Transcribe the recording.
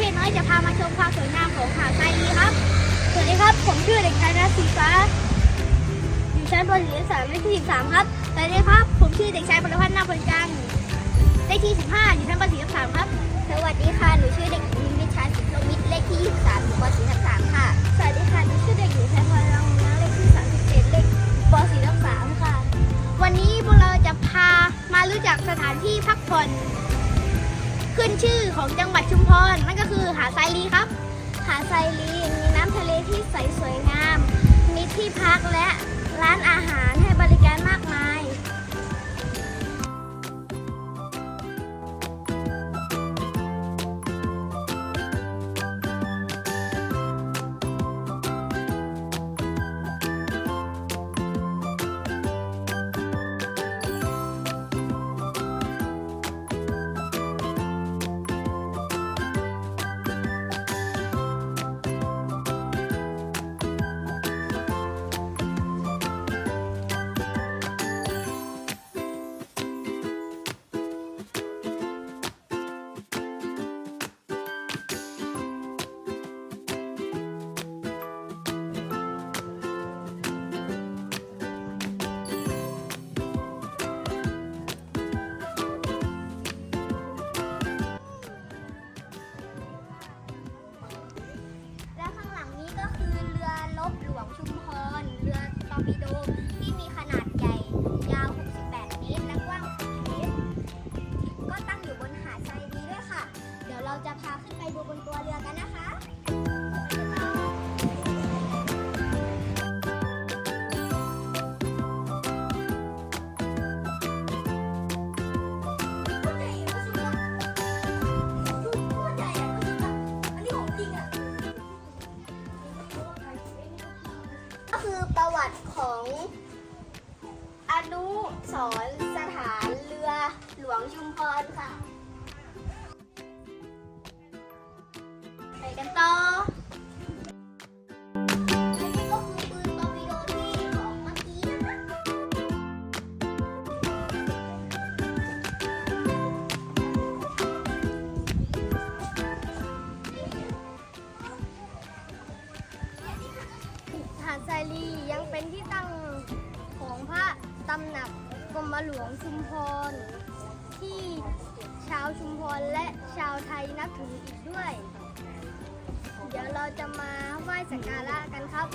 เทศน้อยจะพามาชมความสวยงามของหาดทรายลีครับ สวัสดีครับ ผมชื่อเด็กชายนัทสีฟ้า อยู่ชั้นป .4 สามเลขที่13ครับ สวัสดีครับ ผมชื่อเด็กชายปรพัฒน์นาพลจังเลขที่ 15 อยู่ชั้นป .4 3ครับ สวัสดีค่ะ หนูชื่อเด็กหญิงวิชาสิทธิโลมิตรเลขที่ 23อยู่ป .4 ทับ3ค่ะ สวัสดีค่ะ หนูชื่อเด็กหญิงแพรพรรังนะเลขที่ 37 เลขป .4 ทับ3ค่ะ วันนี้พวกเราจะพามารู้จักสถานที่พักผ่อน ขึ้นชื่อของจังหวัดชุมพรนั่นก็คือหาดทรายลีครับ หาดทรายลีมีน้ำทะเลที่ใสสวยงาม มีที่พักและร้านอาหารให้บริการมาก รื คือประวัติของอนุสรณ์สถานเรือหลวงชุมพรค่ะ ไปกันต่อ กรมหลวงชุมพร ที่ชาวชุมพรและชาวไทยนับถืออีกด้วย เดี๋ยวเราจะมาไหว้สักการะกันครับ